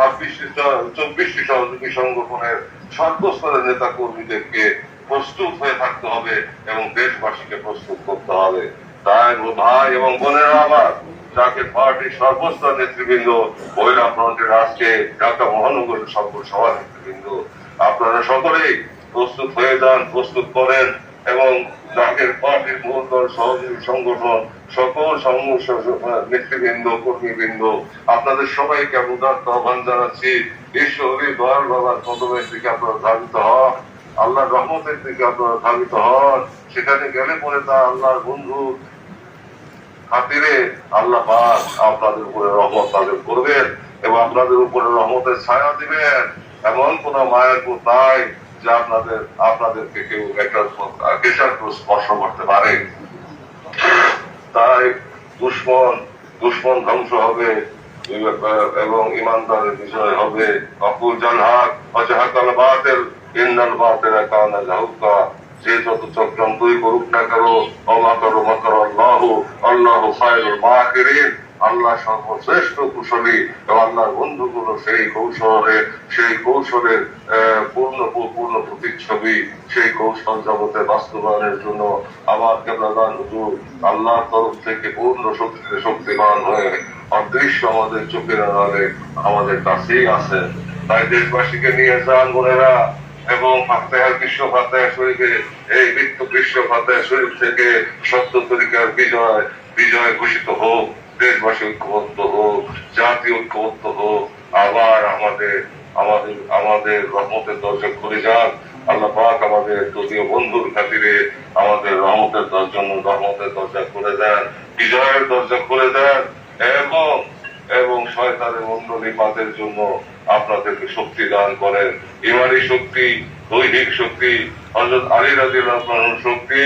ছাব্বিশটি চব্বিশটি সহযোগী সংগঠনের সর্বস্তরের নেতা কর্মীদেরকে প্রস্তুত হয়ে থাকতে হবে এবং দেশবাসীকে প্রস্তুত করতে হবে। তাই ভাই এবং বোনেরা আবার যাকে পার্টির সর্বস্তর নেতৃবৃন্দ, মহিলা ফ্রন্টের আজকে ঢাকা মহানগরের সকল সভা নেতৃবৃন্দ, আপনারা সকলেই প্রস্তুত হয়ে যান, প্রস্তুত করেন এবং জাকের পার্টির মূল দল সহযোগী সংগঠন সকল নেতৃবৃন্দ, কর্মীবৃন্দ, আপনাদের সবাইকে উদার্ত আহ্বান জানাচ্ছি। ঈশ্বরী দয়াল বাবার কদমের দিকে আপনারা ধাবিত হন, আল্লাহর রহমতের দিকে আপনারা ধাবিত হন। সেখানে গেলে পরে তা আল্লাহর বন্ধু খাতিরে আল্লাহ আপনাদের উপরে রহমত তাদের করবেন এবং আপনাদের উপরে রহমতের ছায়া দিবেন। এমন কোন মায়ের নাই যে আপনাদের, আপনাদেরকে কেউ একটা স্পর্শ করতে পারে। তাই দুশ্মন দুশ্মন ধ্বংস হবে এবং ইমানদারের বিষয় হবে। অকুল জালহাক অজাহাকাল বাতেল ইন্দাল বাতেল কানা জাহুকা যে যত চক্রান্তই করুক না করো অমা করো মকর আল্লাহ আল্লাহ ফায়রুল মাকিরিন। আল্লাহ সর্বশ্রেষ্ঠ কুশলী আল্লাহর বন্ধুগুলো সেই কৌশলে, সেই কৌশলের পূর্ণ পূর্ণ প্রতিচ্ছবি, সেই কৌশল জগতে বাস্তবায়নের জন্য আমার কেবলাদান হুজুর, আল্লাহর তরফ থেকে পূর্ণ শক্তিতে শক্তিমান হয়ে অদৃশ্য আমাদের চোখের আড়ালে আমাদের কাছেই আছেন। তাই দেশবাসীকে নিয়ে যান বোনেরা এবং ফাতেহার বিশ্ব ফাতেহা শরীফে, এই মৃত্য বিশ্ব ফাতেহা শরীফ থেকে সত্য তরিকার বিজয় বিজয় ঘোষিত হোক। দেশবাসী ঐক্যবদ্ধ হোক, জাতি ঐক্যবদ্ধ হোক, আবার আমাদের আমাদের আমাদের রহমতের দরজা খুলে যাক। আল্লাহ পাক আমাদের দলীয় বন্ধুর খাতিরে আমাদের রহমতের দরজা রহমতের দরজা খুলে দেন, বিজয়ের দরজা খুলে দেন। এবং এবং শয়তানের মন্ডলী পাতের জন্য আপনাদেরকে শক্তি দান করেন। ইমানি শক্তি, দৈহিক শক্তি হজরত আলী রাজির শক্তি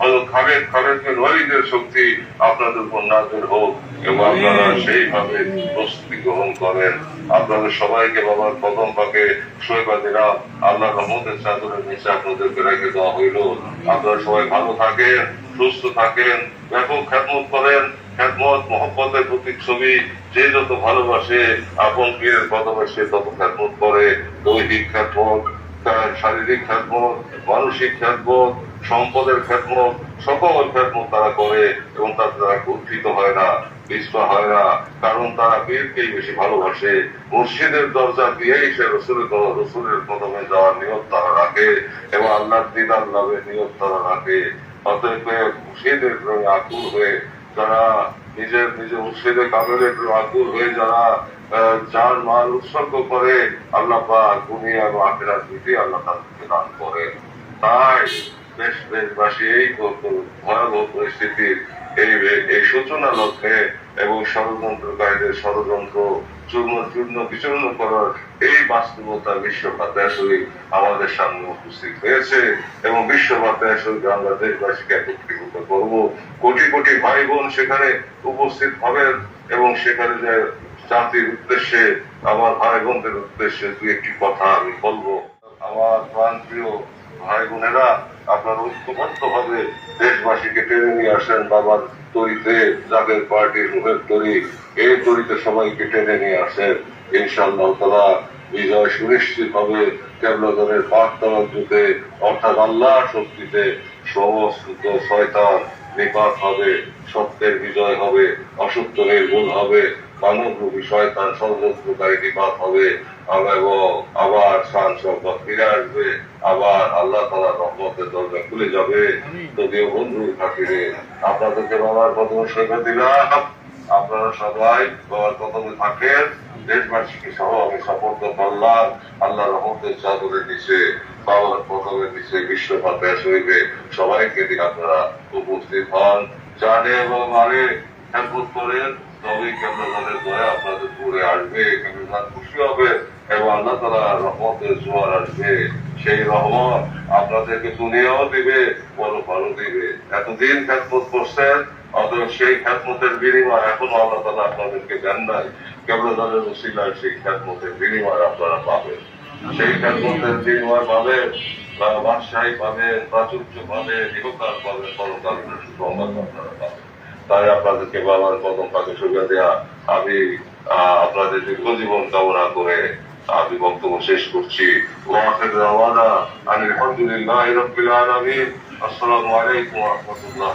হজরত খালেদ খালেদ বিন ওয়ালিদের শক্তি আপনাদের উপর নাজের হোক এবং আপনারা সেইভাবে প্রস্তুতি গ্রহণ করেন। আপনাদের সবাইকে বাবার কদম পাকে আল্লাহ রহমতের চাদরের নিচে আপনাদেরকে রেখে দেওয়া হইল। আপনারা সবাই ভালো থাকেন সুস্থ থাকেন ব্যাপক খ্যাতমত করেন। খ্যাতমত মহব্বতের প্রতীক ছবি যে যত ভালোবাসে আপন পীরের কদমে সে তত খ্যাতমত করে। দৈহিক খ্যাতমত তার শারীরিক খ্যাতমত মানসিক খ্যাতমত সম্পদের খ্যাতমত সকল খ্যাতমত তারা করে এবং তার দ্বারা উদ্ধৃত হয় না বিস্পা হয় না। কারণ তারা পীরকেই বেশি ভালোবাসে। মসজিদের দরজা দিয়েই সে রসুলের রসুলের কদমে যাওয়ার নিয়ত তারা রাখে এবং আল্লাহর দিদার লাভের নিয়ত তারা রাখে। অতএব প্রতি আকুল হয়ে যারা নিজের নিজের কামেলের প্রতি আকুল হয়ে যারা যার মাল উৎসর্গ করে আল্লাহ পাক দুনিয়া এবং আখেরাত দুটি আল্লাহ তাদেরকে দান করে তাই দেশ দেশবাসী এই ভয়াবহ পরিস্থিতির এই এই সূচনা লক্ষ্যে এবং ষড়যন্ত্রকারীদের ষড়যন্ত্র চূর্ণ চূর্ণ বিচূর্ণ করার এই বাস্তবতা বিশ্ব আমাদের সামনে উপস্থিত হয়েছে এবং বিশ্ব আমরা দেশবাসীকে একত্রীভূত করব। কোটি কোটি ভাই বোন সেখানে উপস্থিত হবেন এবং সেখানে যে জাতির উদ্দেশ্যে, আমার ভাই বোনদের উদ্দেশ্যে দু একটি কথা আমি বলব। আমার প্রাণ প্রিয় ভাই বোনেরা আপনারা ঐক্যবদ্ধ ভাবে দেশবাসীকে টেনে নিয়ে আসেন বাবার তরিতে, যাদের পার্টির মুখের তরি, এই তরিতে সবাইকে টেনে নিয়ে আসেন। ইনশাআল্লাহ তারা বিজয় সুনিশ্চিত হবে কেবলাদনের পাক যুগে অর্থাৎ আল্লাহ শক্তিতে সমস্ত শয়তান নিপাত হবে, সত্যের বিজয় হবে, অসত্য নির্মূল হবে। মানবরূপী শয়তান ষড়যন্ত্রকারী নিপাত হবে। আবার শান সম্পদ ফিরে আসবে। আবার আল্লাহ তালা রহমতের দরজা খুলে যাবে। যদিও বন্ধুর খাতিরে আপনাদেরকে বাবার প্রথমে সেবা দিলাম। আপনারা সবাই বাবার প্রথমে থাকেন। দেশবাসীকে সহ আমি শপথ করলাম। আল্লাহ রহমতের চাদরের নিচে বাবার প্রথমের নিচে বিশ্বপাতে শরীফে সবাইকে দিয়ে আপনারা উপস্থিত হন। জানে এবং মানে খেলবোধ করেন। তবেই কেন্দ্রের দয়া আপনাদের দূরে আসবে কেন্দ্র খুশি হবে এবং আল্লাহ তালা রহমতের জোয়ার আসবে। সেই রহমত আপনাদেরকে দুনিয়াও দিবে পরপারও দিবে। এতদিন খ্যাতমত করছেন, অতএব সেই খ্যাতমতের বিনিময় এখনও আল্লাহ তালা আপনাদেরকে দেন নাই। কেবল তাদের উসিলায় সেই খ্যাতমতের বিনিময় আপনারা পাবেন। সেই খ্যাতমতের বিনিময় পাবেন বাদশাহী পাবেন, প্রাচুর্য পাবেন ইহকাল পাবেন পরকালের সুসংবাদ আপনারা তাই আপনাদেরকে বাবার কদম পাকে সুবিধা দেয়া। আমি আপনাদের দীর্ঘজীবন কামনা করে আমি বক্তব্য শেষ করছি। আলহামদুলিল্লাহ আসসালামু আলাইকুম রহমতুল্লাহ